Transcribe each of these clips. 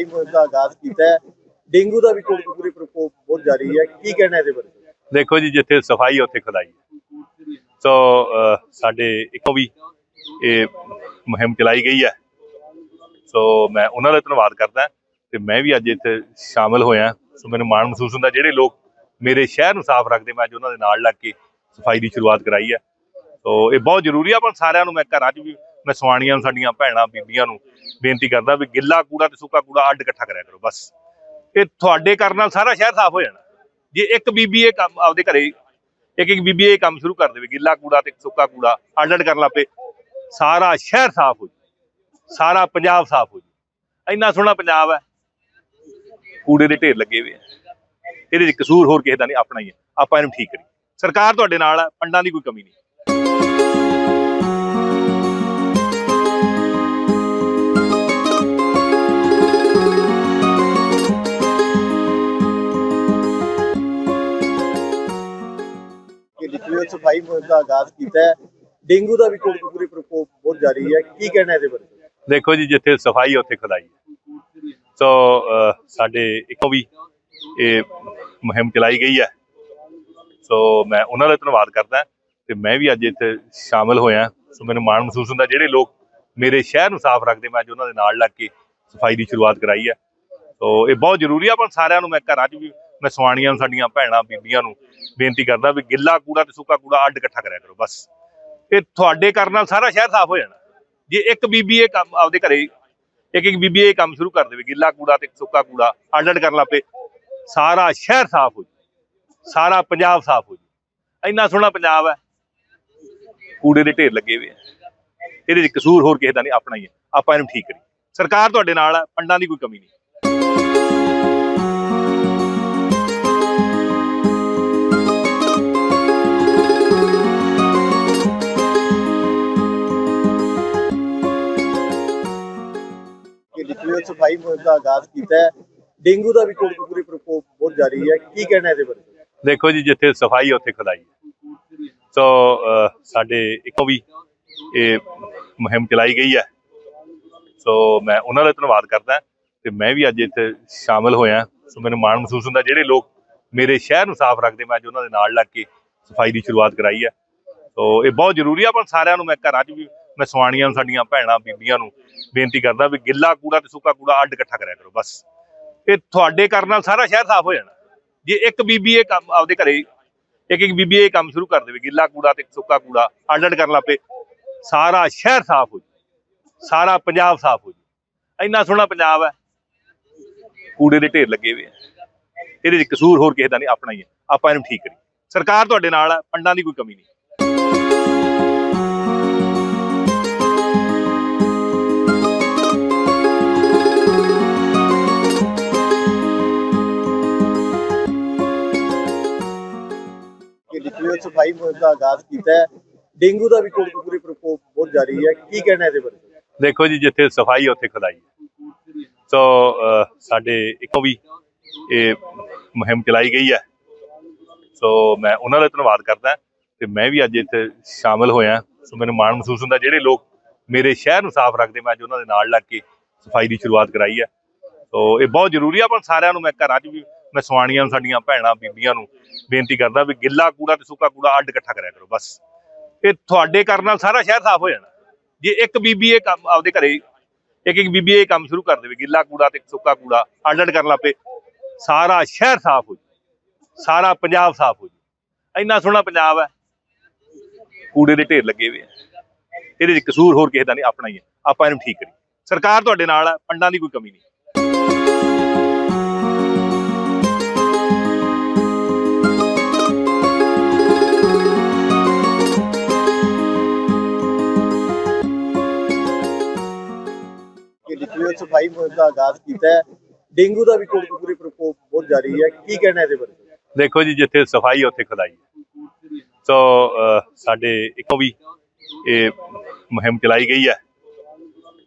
ਸਫ਼ਾਈ ਮੁਹਿੰਮ ਦਾ ਆਗਾਜ਼ ਕੀਤਾ ਹੈ। ਡੇਂਗੂ ਦਾ ਵੀ ਕੋਟਕਪੂਰੀ ਪ੍ਰਕੋਪ ਬਹੁਤ ਜਾਰੀ ਹੈ। ਕੀ ਕਹਿਣਾ ਇਹਦੇ ਬਾਰੇ? ਦੇਖੋ ਜੀ, ਜਿੱਥੇ ਸਫ਼ਾਈ ਉੱਥੇ ਖੁਦਾਈ ਹੈ। ਸੋ ਸਾਡੇ ਇੱਕੋ ਵੀ ਇਹ ਮੁਹਿੰਮ ਚਲਾਈ ਗਈ ਹੈ। ਸੋ ਮੈਂ ਉਹਨਾਂ ਦਾ ਧੰਨਵਾਦ ਕਰਦਾ ਤੇ ਮੈਂ ਵੀ ਅੱਜ ਇੱਥੇ ਸ਼ਾਮਲ ਹੋਇਆ ਸੋ ਮੈਨੂੰ ਮਾਣ ਮਹਿਸੂਸ ਹੁੰਦਾ, ਜਿਹੜੇ ਲੋਕ ਮੇਰੇ ਸ਼ਹਿਰ ਨੂੰ ਸਾਫ਼ ਰੱਖਦੇ, ਮੈਂ ਅੱਜ ਉਹਨਾਂ ਦੇ ਨਾਲ ਲੱਗ ਕੇ ਸਫ਼ਾਈ ਦੀ ਸ਼ੁਰੂਆਤ ਕਰਾਈ ਹੈ। ਸੋ ਇਹ ਬਹੁਤ ਜ਼ਰੂਰੀ ਆ ਪਰ ਸਾਰਿਆਂ ਨੂੰ, ਮੈਂ ਘਰਾਂ 'ਚ ਵੀ ਮੈਂ ਸਵਾਣੀਆਂ ਨੂੰ, ਸਾਡੀਆਂ ਭੈਣਾਂ, ਬੀਬੀਆਂ ਨੂੰ ਬੇਨਤੀ ਕਰਦਾ ਵੀ ਗਿੱਲਾ ਕੂੜਾ ਤੇ ਸੁੱਕਾ ਕੂੜਾ ਅੱਡ ਇਕੱਠਾ ਕਰਿਆ ਕਰੋ, ਬਸ। ਇਹ ਤੁਹਾਡੇ ਕਰਨ ਨਾਲ ਸਾਰਾ ਸ਼ਹਿਰ ਸਾਫ਼ ਹੋ ਜਾਣਾ। ਜੇ ਇੱਕ ਬੀਬੀ ਇਹ ਕੰਮ ਆਪਦੇ ਘਰੇ, ਇੱਕ ਇੱਕ ਬੀਬੀ ਇਹ ਕੰਮ ਸ਼ੁਰੂ ਕਰ ਦੇਵੇ, ਗਿੱਲਾ ਕੂੜਾ ਤੇ ਸੁੱਕਾ ਕੂੜਾ ਅੱਡ ਅੱਡ ਕਰਨ ਲੱਪੇ, ਸਾਰਾ ਸ਼ਹਿਰ ਸਾਫ਼ ਹੋ ਜੂ ਸਾਰਾ ਪੰਜਾਬ ਸਾਫ਼ ਹੋ ਜੂ ਇੰਨਾ ਸੋਹਣਾ ਪੰਜਾਬ ਹੈ। ਕੂੜੇ ਦੇ ਢੇਰ ਲੱਗੇ ਹੋਏ ਆ। ਇਹਦੇ ਵਿੱਚ ਕਸੂਰ ਹੋਰ ਕਿਸੇ ਦਾ ਨਹੀਂ, ਆਪਣਾ ਹੀ ਹੈ। ਆਪਾਂ ਇਹਨੂੰ ਠੀਕ ਕਰੀਏ। ਸਰਕਾਰ ਤੁਹਾਡੇ ਨਾਲ ਹੈ, ਪੰਡਾਂ ਦੀ ਕੋਈ ਕਮੀ ਨਹੀਂ। ਦਾ ਆਗਾਜ਼ ਕੀਤਾ ਹੈ। ਡੇਂਗੂ ਦਾ ਵੀ ਕੋਟਕਪੂਰੀ ਪ੍ਰਕੋਪ ਬਹੁਤ ਜਾਰੀ ਹੈ। ਕੀ ਕਹਿਣਾ ਇਹਦੇ ਬਾਰੇ? ਦੇਖੋ ਜੀ, ਜਿੱਥੇ ਸਫ਼ਾਈ ਉੱਥੇ ਖੁਦਾਈ ਹੈ। ਸੋ ਸਾਡੇ ਇੱਕੋ ਵੀ ਇਹ ਮੁਹਿੰਮ ਚਲਾਈ ਗਈ ਹੈ। ਸੋ ਮੈਂ ਉਹਨਾਂ ਦਾ ਧੰਨਵਾਦ ਕਰਦਾ ਤੇ ਮੈਂ ਵੀ ਅੱਜ ਇੱਥੇ ਸ਼ਾਮਲ ਹੋਇਆ ਸੋ ਮੈਨੂੰ ਮਾਣ ਮਹਿਸੂਸ ਹੁੰਦਾ, ਜਿਹੜੇ ਲੋਕ ਮੇਰੇ ਸ਼ਹਿਰ ਨੂੰ ਸਾਫ਼ ਰੱਖਦੇ, ਮੈਂ ਅੱਜ ਉਹਨਾਂ ਦੇ ਨਾਲ ਲੱਗ ਕੇ ਸਫ਼ਾਈ ਦੀ ਸ਼ੁਰੂਆਤ ਕਰਾਈ ਹੈ। ਸੋ ਇਹ ਬਹੁਤ ਜ਼ਰੂਰੀ ਆ, ਪਰ ਸਾਰਿਆਂ ਨੂੰ ਮੈਂ ਘਰਾਂ 'ਚ ਵੀ, ਮੈਂ ਸਵਾਣੀਆਂ ਨੂੰ, ਸਾਡੀਆਂ ਭੈਣਾਂ, ਬੀਬੀਆਂ ਨੂੰ ਬੇਨਤੀ ਕਰਦਾ ਵੀ ਗਿੱਲਾ ਕੂੜਾ ਤੇ ਸੁੱਕਾ ਕੂੜਾ ਅੱਡ ਇਕੱਠਾ ਕਰਿਆ ਕਰੋ, ਬਸ। ਇਹ ਤੁਹਾਡੇ ਕਰਨ ਨਾਲ ਸਾਰਾ ਸ਼ਹਿਰ ਸਾਫ਼ ਹੋ ਜਾਣਾ। ਜੇ ਇੱਕ ਬੀਬੀ ਇਹ ਕੰਮ ਆਪਦੇ ਘਰੇ, ਇੱਕ ਇੱਕ ਬੀਬੀ ਇਹ ਕੰਮ ਸ਼ੁਰੂ ਕਰ ਦੇਵੇ, ਗਿੱਲਾ ਕੂੜਾ ਤੇ ਸੁੱਕਾ ਕੂੜਾ ਅੱਡ ਅੱਡ ਕਰਨ ਲੱਪੇ, ਸਾਰਾ ਸ਼ਹਿਰ ਸਾਫ਼ ਹੋ ਜੂ ਸਾਰਾ ਪੰਜਾਬ ਸਾਫ਼ ਹੋ ਜੂ ਇੰਨਾ ਸੋਹਣਾ ਪੰਜਾਬ ਹੈ। ਕੂੜੇ ਦੇ ਢੇਰ ਲੱਗੇ ਹੋਏ ਆ। ਇਹਦੇ ਵਿੱਚ ਕਸੂਰ ਹੋਰ ਕਿਸੇ ਦਾ ਨਹੀਂ, ਆਪਣਾ ਹੀ ਹੈ। ਆਪਾਂ ਇਹਨੂੰ ਠੀਕ ਕਰੀਏ। ਸਰਕਾਰ ਤੁਹਾਡੇ ਨਾਲ ਹੈ ਪੰਡਾਂ ਦੀ ਕੋਈ ਕਮੀ ਨਹੀਂ। ਲਿਖਿਓ ਦਾ ਆਗਾਜ਼ ਕੀਤਾ ਹੈ। ਡੇਂਗੂ ਦਾ ਵੀ ਕੋਟਕਪੂਰੀ ਪ੍ਰਕੋਪ ਬਹੁਤ ਜਾਰੀ ਹੈ। ਕੀ ਕਹਿਣਾ ਇਹਦੇ ਬਾਰੇ? ਦੇਖੋ ਜੀ, ਜਿੱਥੇ ਸਫ਼ਾਈ ਉੱਥੇ ਖੁਦਾਈ ਸੋ ਸਾਡੇ ਇੱਕੋ ਵੀ ਇਹ ਮੁਹਿੰਮ ਚਲਾਈ ਗਈ ਹੈ। ਸੋ ਮੈਂ ਉਹਨਾਂ ਦਾ ਧੰਨਵਾਦ ਕਰਦਾ ਤੇ ਮੈਂ ਵੀ ਅੱਜ ਇੱਥੇ ਸ਼ਾਮਲ ਹੋਇਆ ਸੋ ਮੈਨੂੰ ਮਾਣ ਮਹਿਸੂਸ ਹੁੰਦਾ, ਜਿਹੜੇ ਲੋਕ ਮੇਰੇ ਸ਼ਹਿਰ ਨੂੰ ਸਾਫ਼ ਰੱਖਦੇ, ਮੈਂ ਅੱਜ ਉਹਨਾਂ ਦੇ ਨਾਲ ਲੱਗ ਕੇ ਸਫ਼ਾਈ ਦੀ ਸ਼ੁਰੂਆਤ ਕਰਾਈ ਹੈ। ਸੋ ਇਹ ਬਹੁਤ ਜ਼ਰੂਰੀ ਆ ਪਰ ਸਾਰਿਆਂ ਨੂੰ ਮੈਂ ਘਰਾਂ 'ਚ ਵੀ ਮੈਂ ਸਵਾਣੀਆਂ ਨੂੰ, ਸਾਡੀਆਂ ਭੈਣਾਂ, ਬੀਬੀਆਂ ਨੂੰ ਬੇਨਤੀ ਕਰਦਾ ਵੀ ਗਿੱਲਾ ਕੂੜਾ ਤੇ ਸੁੱਕਾ ਕੂੜਾ ਅੱਡ ਇਕੱਠਾ ਕਰਿਆ ਕਰੋ, ਬਸ। ਇਹ ਤੁਹਾਡੇ ਕਰਨ ਨਾਲ ਸਾਰਾ ਸ਼ਹਿਰ ਸਾਫ਼ ਹੋ ਜਾਣਾ। ਜੇ ਇੱਕ ਬੀਬੀ ਇਹ ਕੰਮ ਆਪਦੇ ਘਰੇ, ਇੱਕ ਇੱਕ ਬੀਬੀ ਇਹ ਕੰਮ ਸ਼ੁਰੂ ਕਰ ਦੇਵੇ, ਗਿੱਲਾ ਕੂੜਾ ਤੇ ਸੁੱਕਾ ਕੂੜਾ ਅੱਡ ਅੱਡ ਕਰਨ ਲੱਪੇ, ਸਾਰਾ ਸ਼ਹਿਰ ਸਾਫ਼ ਹੋ ਜੂ ਸਾਰਾ ਪੰਜਾਬ ਸਾਫ਼ ਹੋ ਜੂ ਇੰਨਾ ਸੋਹਣਾ ਪੰਜਾਬ ਹੈ। ਕੂੜੇ ਦੇ ਢੇਰ ਲੱਗੇ ਹੋਏ ਇਹਦੇ ਵਿੱਚ ਕਸੂਰ ਹੋਰ ਕਿਸੇ ਦਾ ਨਹੀਂ, ਆਪਣਾ ਹੀ ਹੈ। ਆਪਾਂ ਇਹਨੂੰ ਠੀਕ ਕਰੀਏ। ਸਰਕਾਰ ਤੁਹਾਡੇ ਨਾਲ ਹੈ, ਪੰਡਾਂ ਦੀ ਕੋਈ ਕਮੀ ਨਹੀਂ। ਸਫ਼ਾਈ ਮੁਹਿੰਮ ਦਾ ਆਗਾਜ਼ ਕੀਤਾ ਹੈ। ਡੇਂਗੂ ਦਾ ਵੀ ਕੋਟਕਪੂਰੀ ਪ੍ਰਕੋਪ ਬਹੁਤ ਜਾਰੀ ਹੈ। ਕੀ ਕਹਿਣਾ ਇਹਦੇ ਬਾਰੇ? ਦੇਖੋ ਜੀ, ਜਿੱਥੇ ਸਫ਼ਾਈ ਉੱਥੇ ਖੁਦਾਈ ਹੈ। ਸੋ ਸਾਡੇ ਇੱਕੋ ਵੀ ਇਹ ਮੁਹਿੰਮ ਚਲਾਈ ਗਈ ਹੈ। ਸੋ ਮੈਂ ਉਹਨਾਂ ਦਾ ਧੰਨਵਾਦ ਕਰਦਾ ਤੇ ਮੈਂ ਵੀ ਅੱਜ ਇੱਥੇ ਸ਼ਾਮਲ ਹੋਇਆ ਸੋ ਮੈਨੂੰ ਮਾਣ ਮਹਿਸੂਸ ਹੁੰਦਾ, ਜਿਹੜੇ ਲੋਕ ਮੇਰੇ ਸ਼ਹਿਰ ਨੂੰ ਸਾਫ਼ ਰੱਖਦੇ, ਮੈਂ ਅੱਜ ਉਹਨਾਂ ਦੇ ਨਾਲ ਲੱਗ ਕੇ ਸਫ਼ਾਈ ਦੀ ਸ਼ੁਰੂਆਤ ਕਰਾਈ ਹੈ। ਸੋ ਇਹ ਬਹੁਤ ਜ਼ਰੂਰੀ ਆ ਪਰ ਸਾਰਿਆਂ ਨੂੰ ਮੈਂ ਘਰਾਂ 'ਚ ਵੀ ਮੈਂ ਸਵਾਣੀਆਂ ਨੂੰ, ਸਾਡੀਆਂ ਭੈਣਾਂ, ਬੀਬੀਆਂ ਨੂੰ ਬੇਨਤੀ ਕਰਦਾ ਵੀ ਗਿੱਲਾ ਕੂੜਾ ਤੇ ਸੁੱਕਾ ਕੂੜਾ ਅੱਡ ਇਕੱਠਾ ਕਰਿਆ ਕਰੋ, ਬਸ। ਇਹ ਤੁਹਾਡੇ ਕਰਨ ਨਾਲ ਸਾਰਾ ਸ਼ਹਿਰ ਸਾਫ਼ ਹੋ ਜਾਣਾ। ਜੇ ਇੱਕ ਬੀਬੀ ਇਹ ਕੰਮ ਆਪਦੇ ਘਰੇ, ਇੱਕ ਇੱਕ ਬੀਬੀ ਇਹ ਕੰਮ ਸ਼ੁਰੂ ਕਰ ਦੇਵੇ, ਗਿੱਲਾ ਕੂੜਾ ਤੇ ਸੁੱਕਾ ਕੂੜਾ ਅੱਡ ਅੱਡ ਕਰਨ ਲੱਪੇ ਸਾਰਾ ਸ਼ਹਿਰ ਸਾਫ਼ ਹੋ ਜੂ ਸਾਰਾ ਪੰਜਾਬ ਸਾਫ਼ ਹੋ ਜੂ ਇੰਨਾ ਸੋਹਣਾ ਪੰਜਾਬ ਹੈ। ਕੂੜੇ ਦੇ ਢੇਰ ਲੱਗੇ ਹੋਏ ਆ। ਇਹਦੇ ਵਿੱਚ ਕਸੂਰ ਹੋਰ ਕਿਸੇ ਦਾ ਨਹੀਂ, ਆਪਣਾ ਹੀ ਹੈ। ਆਪਾਂ ਇਹਨੂੰ ਠੀਕ ਕਰੀਏ। ਸਰਕਾਰ ਤੁਹਾਡੇ ਨਾਲ ਹੈ, ਫੰਡਾਂ ਦੀ ਕੋਈ ਕਮੀ ਨਹੀਂ। ਸਫ਼ਾਈ ਮੁਹਿੰਮ ਦਾ ਆਗਾਜ਼ ਕੀਤਾ ਹੈ। ਡੇਂਗੂ ਦਾ ਵੀ ਕੋਟਕਪੂਰੀ ਪ੍ਰਕੋਪ ਬਹੁਤ ਜਾਰੀ ਹੈ। ਕੀ ਕਹਿਣਾ ਇਹਦੇ ਬਾਰੇ? ਦੇਖੋ ਜੀ, ਜਿੱਥੇ ਸਫ਼ਾਈ ਉੱਥੇ ਖੁਦਾਈ ਹੈ। ਸੋ ਸਾਡੇ ਇੱਕੋ ਵੀ ਇਹ ਮੁਹਿੰਮ ਚਲਾਈ ਗਈ ਹੈ।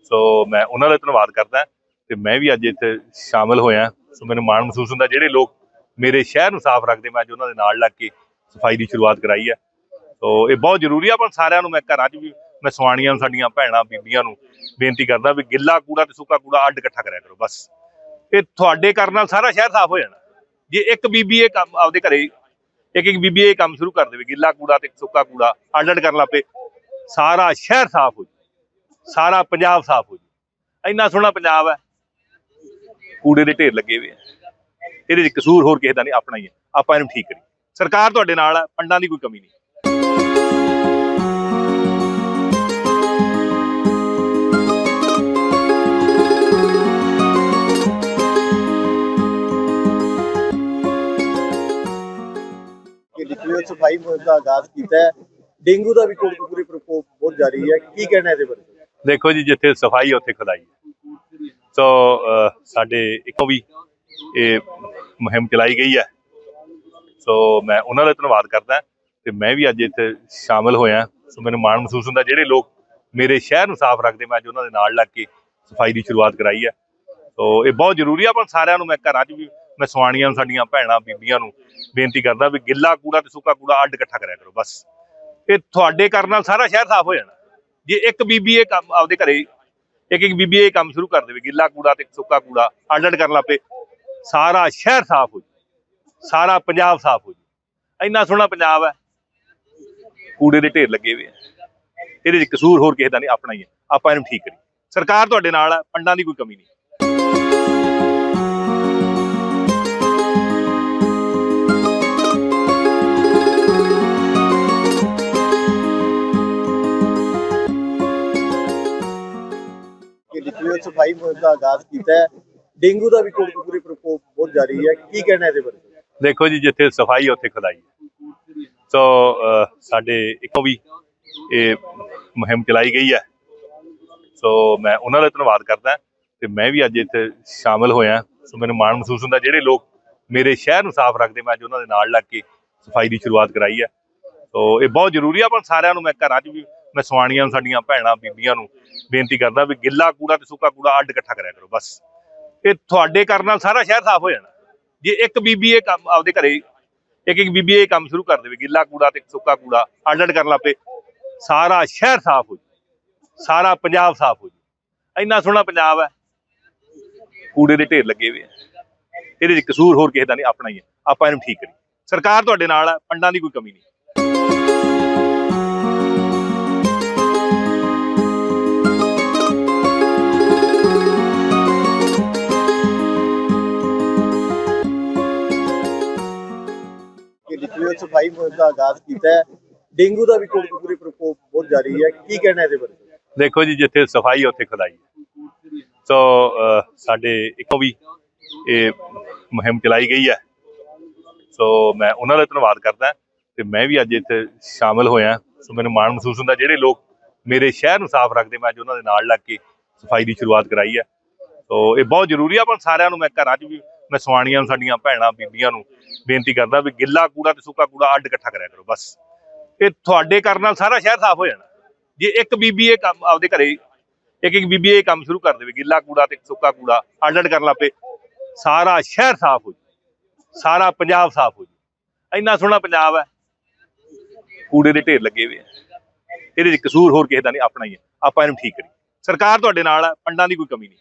ਸੋ ਮੈਂ ਉਹਨਾਂ ਦਾ ਧੰਨਵਾਦ ਕਰਦਾ ਤੇ ਮੈਂ ਵੀ ਅੱਜ ਇੱਥੇ ਸ਼ਾਮਲ ਹੋਇਆ। ਸੋ ਮੈਨੂੰ ਮਾਣ ਮਹਿਸੂਸ ਹੁੰਦਾ, ਜਿਹੜੇ ਲੋਕ ਮੇਰੇ ਸ਼ਹਿਰ ਨੂੰ ਸਾਫ਼ ਰੱਖਦੇ, ਮੈਂ ਅੱਜ ਉਹਨਾਂ ਦੇ ਨਾਲ ਲੱਗ ਕੇ ਸਫ਼ਾਈ ਦੀ ਸ਼ੁਰੂਆਤ ਕਰਾਈ ਹੈ। ਸੋ ਇਹ ਬਹੁਤ ਜ਼ਰੂਰੀ ਆ ਪਰ ਸਾਰਿਆਂ ਨੂੰ ਮੈਂ ਘਰਾਂ 'ਚ ਵੀ ਮੈਂ ਸਵਾਣੀਆਂ ਨੂੰ, ਸਾਡੀਆਂ ਭੈਣਾਂ, ਬੀਬੀਆਂ ਨੂੰ ਬੇਨਤੀ ਕਰਦਾ ਵੀ ਗਿੱਲਾ ਕੂੜਾ ਤੇ ਸੁੱਕਾ ਕੂੜਾ ਅੱਡ ਇਕੱਠਾ ਕਰਿਆ ਕਰੋ, ਬਸ। ਇਹ ਤੁਹਾਡੇ ਕਰਨ ਨਾਲ ਸਾਰਾ ਸ਼ਹਿਰ ਸਾਫ਼ ਹੋ ਜਾਣਾ। ਜੇ ਇੱਕ ਬੀਬੀ ਇਹ ਕੰਮ ਆਪਦੇ ਘਰੇ, ਇੱਕ ਇੱਕ ਬੀਬੀ ਇਹ ਕੰਮ ਸ਼ੁਰੂ ਕਰ ਦੇਵੇ, ਗਿੱਲਾ ਕੂੜਾ ਤੇ ਸੁੱਕਾ ਕੂੜਾ ਅੱਡ ਅੱਡ ਕਰਨ ਲੱਪੇ, ਸਾਰਾ ਸ਼ਹਿਰ ਸਾਫ਼ ਹੋ ਜੂ ਸਾਰਾ ਪੰਜਾਬ ਸਾਫ਼ ਹੋ ਜੂ ਇੰਨਾ ਸੋਹਣਾ ਪੰਜਾਬ ਹੈ। ਕੂੜੇ ਦੇ ਢੇਰ ਲੱਗੇ ਹੋਏ ਆ। ਇਹਦੇ 'ਚ ਕਸੂਰ ਹੋਰ ਕਿਸੇ ਦਾ ਨਹੀਂ, ਆਪਣਾ ਹੀ ਹੈ। ਆਪਾਂ ਇਹਨੂੰ ਠੀਕ ਕਰੀਏ। ਸਰਕਾਰ ਤੁਹਾਡੇ ਨਾਲ ਹੈ, ਪੰਡਾਂ ਦੀ ਕੋਈ ਕਮੀ ਨਹੀਂ। ਸਫ਼ਾਈ ਮੁਹਿੰਮ ਦਾ ਆਗਾਜ਼ ਕੀਤਾ ਹੈ। ਡੇਂਗੂ ਦਾ ਵੀ ਕੋਟਕਪੂਰੇ ਪ੍ਰਕੋਪ ਬਹੁਤ ਜਾਰੀ ਹੈ। ਕੀ ਕਹਿਣਾ ਇਹਦੇ ਬਾਰੇ? ਦੇਖੋ ਜੀ, ਜਿੱਥੇ ਸਫ਼ਾਈ ਉੱਥੇ ਖੁਦਾਈ ਹੈ। ਸੋ ਸਾਡੇ ਇੱਕੋ ਵੀ ਇਹ ਮੁਹਿੰਮ ਚਲਾਈ ਗਈ ਹੈ। ਸੋ ਮੈਂ ਉਹਨਾਂ ਦਾ ਧੰਨਵਾਦ ਕਰਦਾ ਤੇ ਮੈਂ ਵੀ ਅੱਜ ਇੱਥੇ ਸ਼ਾਮਲ ਹੋਇਆ ਸੋ ਮੈਨੂੰ ਮਾਣ ਮਹਿਸੂਸ ਹੁੰਦਾ, ਜਿਹੜੇ ਲੋਕ ਮੇਰੇ ਸ਼ਹਿਰ ਨੂੰ ਸਾਫ਼ ਰੱਖਦੇ, ਮੈਂ ਅੱਜ ਉਹਨਾਂ ਦੇ ਨਾਲ ਲੱਗ ਕੇ ਸਫ਼ਾਈ ਦੀ ਸ਼ੁਰੂਆਤ ਕਰਾਈ ਹੈ। ਸੋ ਇਹ ਬਹੁਤ ਜ਼ਰੂਰੀ ਆ ਪਰ ਸਾਰਿਆਂ ਨੂੰ, ਮੈਂ ਘਰਾਂ 'ਚ ਵੀ, ਮੈਂ ਸਵਾਣੀਆਂ ਨੂੰ, ਸਾਡੀਆਂ ਭੈਣਾਂ, ਬੀਬੀਆਂ ਨੂੰ ਬੇਨਤੀ ਕਰਦਾ ਵੀ ਗਿੱਲਾ ਕੂੜਾ ਤੇ ਸੁੱਕਾ ਕੂੜਾ ਅੱਡ ਇਕੱਠਾ ਕਰਿਆ ਕਰੋ, ਬਸ। ਇਹ ਤੁਹਾਡੇ ਕਰਨ ਨਾਲ ਸਾਰਾ ਸ਼ਹਿਰ ਸਾਫ਼ ਹੋ ਜਾਣਾ। ਜੇ ਇੱਕ ਬੀਬੀ ਇਹ ਕੰਮ ਆਪਦੇ ਘਰੇ, ਇੱਕ ਇੱਕ ਬੀਬੀ ਇਹ ਕੰਮ ਸ਼ੁਰੂ ਕਰ ਦੇਵੇ, ਗਿੱਲਾ ਕੂੜਾ ਤੇ ਸੁੱਕਾ ਕੂੜਾ ਅੱਡ ਅੱਡ ਕਰਨ ਲੱਪੇ, ਸਾਰਾ ਸ਼ਹਿਰ ਸਾਫ਼ ਹੋ ਜੂ ਸਾਰਾ ਪੰਜਾਬ ਸਾਫ਼ ਹੋ ਜੂ ਇੰਨਾ ਸੋਹਣਾ ਪੰਜਾਬ ਹੈ। ਕੂੜੇ ਦੇ ਢੇਰ ਲੱਗੇ ਹੋਏ ਆ। ਇਹਦੇ 'ਚ ਕਸੂਰ ਹੋਰ ਕਿਸੇ ਦਾ ਨਹੀਂ, ਆਪਣਾ ਹੀ ਹੈ। ਆਪਾਂ ਇਹਨੂੰ ਠੀਕ ਕਰੀਏ। ਸਰਕਾਰ ਤੁਹਾਡੇ ਨਾਲ ਹੈ, ਪੰਡਾਂ ਦੀ ਕੋਈ ਕਮੀ ਨਹੀਂ। ਜਿਵੇਂ ਸਫ਼ਾਈ ਮੁਹਿੰਮ ਦਾ ਆਗਾਜ਼ ਕੀਤਾ ਹੈ। ਡੇਂਗੂ ਦਾ ਵੀ ਕੋਟਕਪੂਰੇ ਪ੍ਰਕੋਪ ਬਹੁਤ ਜਾਰੀ ਹੈ। ਕੀ ਕਹਿਣਾ ਇਹਦੇ ਬਾਰੇ? ਦੇਖੋ ਜੀ, ਜਿੱਥੇ ਸਫ਼ਾਈ ਉੱਥੇ ਖੁਦਾਈ ਹੈ। ਸੋ ਸਾਡੇ ਇੱਕੋ ਵੀ ਇਹ ਮੁਹਿੰਮ ਚਲਾਈ ਗਈ ਹੈ। ਸੋ ਮੈਂ ਉਹਨਾਂ ਦਾ ਧੰਨਵਾਦ ਕਰਦਾ ਤੇ ਮੈਂ ਵੀ ਅੱਜ ਇੱਥੇ ਸ਼ਾਮਲ ਹੋਇਆ ਸੋ ਮੈਨੂੰ ਮਾਣ ਮਹਿਸੂਸ ਹੁੰਦਾ, ਜਿਹੜੇ ਲੋਕ ਮੇਰੇ ਸ਼ਹਿਰ ਨੂੰ ਸਾਫ਼ ਰੱਖਦੇ, ਮੈਂ ਅੱਜ ਉਹਨਾਂ ਦੇ ਨਾਲ ਲੱਗ ਕੇ ਸਫ਼ਾਈ ਦੀ ਸ਼ੁਰੂਆਤ ਕਰਾਈ ਹੈ। ਸੋ ਇਹ ਬਹੁਤ ਜ਼ਰੂਰੀ ਆ ਪਰ ਸਾਰਿਆਂ ਨੂੰ ਮੈਂ ਘਰਾਂ 'ਚ ਵੀ ਮੈਂ ਸਵਾਣੀਆਂ ਨੂੰ, ਸਾਡੀਆਂ ਭੈਣਾਂ, ਬੀਬੀਆਂ ਨੂੰ ਬੇਨਤੀ ਕਰਦਾ ਵੀ ਗਿੱਲਾ ਕੂੜਾ ਤੇ ਸੁੱਕਾ ਕੂੜਾ ਅੱਡ ਇਕੱਠਾ ਕਰਿਆ ਕਰੋ, ਬਸ। ਇਹ ਤੁਹਾਡੇ ਕਰਨ ਨਾਲ ਸਾਰਾ ਸ਼ਹਿਰ ਸਾਫ਼ ਹੋ ਜਾਣਾ। ਜੇ ਇੱਕ ਬੀਬੀ ਇਹ ਕੰਮ ਆਪਦੇ ਘਰੇ, ਇੱਕ ਇੱਕ ਬੀਬੀ ਇਹ ਕੰਮ ਸ਼ੁਰੂ ਕਰ ਦੇਵੇ, ਗਿੱਲਾ ਕੂੜਾ ਤੇ ਸੁੱਕਾ ਕੂੜਾ ਅੱਡ ਅੱਡ ਕਰਨ ਲੱਪੇ, ਸਾਰਾ ਸ਼ਹਿਰ ਸਾਫ਼ ਹੋ ਜੂ ਸਾਰਾ ਪੰਜਾਬ ਸਾਫ਼ ਹੋ ਜੂ ਇੰਨਾ ਸੋਹਣਾ ਪੰਜਾਬ ਹੈ। ਕੂੜੇ ਦੇ ਢੇਰ ਲੱਗੇ ਹੋਏ ਆ। ਇਹਦੇ 'ਚ ਕਸੂਰ ਹੋਰ ਕਿਸੇ ਦਾ ਨਹੀਂ, ਆਪਣਾ ਹੀ ਹੈ। ਆਪਾਂ ਇਹਨੂੰ ਠੀਕ ਕਰੀਏ। ਸਰਕਾਰ ਤੁਹਾਡੇ ਨਾਲ ਹੈ, ਪੰਡਾਂ ਦੀ ਕੋਈ ਕਮੀ ਨਹੀਂ। ਕਿ ਸਫ਼ਾਈ ਮੁਹਿੰਮ ਦਾ ਆਗਾਜ਼ ਕੀਤਾ ਹੈ, ਡੇਂਗੂ ਦਾ ਵੀ ਕੋਟਕਪੂਰੇ ਪ੍ਰਕੋਪ ਬਹੁਤ ਜਾਰੀ ਹੈ। ਕੀ ਕਹਿਣਾ ਇਹਦੇ ਬਾਰੇ? ਦੇਖੋ ਜੀ, ਜਿੱਥੇ ਸਫ਼ਾਈ ਉੱਥੇ ਖੁਦਾਈ ਹੈ। ਸੋ ਸਾਡੇ ਇੱਕੋ ਵੀ ਇਹ ਮੁਹਿੰਮ ਚਲਾਈ ਗਈ ਹੈ। ਸੋ ਮੈਂ ਉਹਨਾਂ ਦਾ ਧੰਨਵਾਦ ਕਰਦਾ ਤੇ ਮੈਂ ਵੀ ਅੱਜ ਇੱਥੇ ਸ਼ਾਮਲ ਹੋਇਆ ਸੋ ਮੈਨੂੰ ਮਾਣ ਮਹਿਸੂਸ ਹੁੰਦਾ, ਜਿਹੜੇ ਲੋਕ ਮੇਰੇ ਸ਼ਹਿਰ ਨੂੰ ਸਾਫ਼ ਰੱਖਦੇ, ਮੈਂ ਅੱਜ ਉਹਨਾਂ ਦੇ ਨਾਲ ਲੱਗ ਕੇ ਸਫ਼ਾਈ ਦੀ ਸ਼ੁਰੂਆਤ ਕਰਾਈ ਹੈ। ਸੋ ਇਹ ਬਹੁਤ ਜ਼ਰੂਰੀ ਆ ਪਰ ਸਾਰਿਆਂ ਨੂੰ ਮੈਂ ਘਰਾਂ 'ਚ ਵੀ ਮੈਂ ਸਵਾਣੀਆਂ ਨੂੰ, ਸਾਡੀਆਂ ਭੈਣਾਂ, ਬੀਬੀਆਂ ਨੂੰ ਬੇਨਤੀ ਕਰਦਾ ਵੀ ਗਿੱਲਾ ਕੂੜਾ ਤੇ ਸੁੱਕਾ ਕੂੜਾ ਅੱਡ ਇਕੱਠਾ ਕਰਿਆ ਕਰੋ, ਬਸ। ਇਹ ਤੁਹਾਡੇ ਕਰਨ ਨਾਲ ਸਾਰਾ ਸ਼ਹਿਰ ਸਾਫ਼ ਹੋ ਜਾਣਾ। ਜੇ ਇੱਕ ਬੀਬੀ ਇਹ ਕੰਮ ਆਪਦੇ ਘਰੇ, ਇੱਕ ਇੱਕ ਬੀਬੀ ਇਹ ਕੰਮ ਸ਼ੁਰੂ ਕਰ ਦੇਵੇ, ਗਿੱਲਾ ਕੂੜਾ ਤੇ ਸੁੱਕਾ ਕੂੜਾ ਅੱਡ ਅੱਡ ਕਰਨ ਲੱਪੇ, ਸਾਰਾ ਸ਼ਹਿਰ ਸਾਫ਼ ਹੋ ਜੂ ਸਾਰਾ ਪੰਜਾਬ ਸਾਫ਼ ਹੋ ਜੂ ਇੰਨਾ ਸੋਹਣਾ ਪੰਜਾਬ ਹੈ। ਕੂੜੇ ਦੇ ਢੇਰ ਲੱਗੇ ਹੋਏ ਆ। ਇਹਦੇ 'ਚ ਕਸੂਰ ਹੋਰ ਕਿਸੇ ਦਾ ਨਹੀਂ, ਆਪਣਾ ਹੀ ਹੈ। ਆਪਾਂ ਇਹਨੂੰ ਠੀਕ ਕਰੀਏ। ਸਰਕਾਰ ਤੁਹਾਡੇ ਨਾਲ ਹੈ, ਪੰਡਾਂ ਦੀ ਕੋਈ ਕਮੀ ਨਹੀਂ।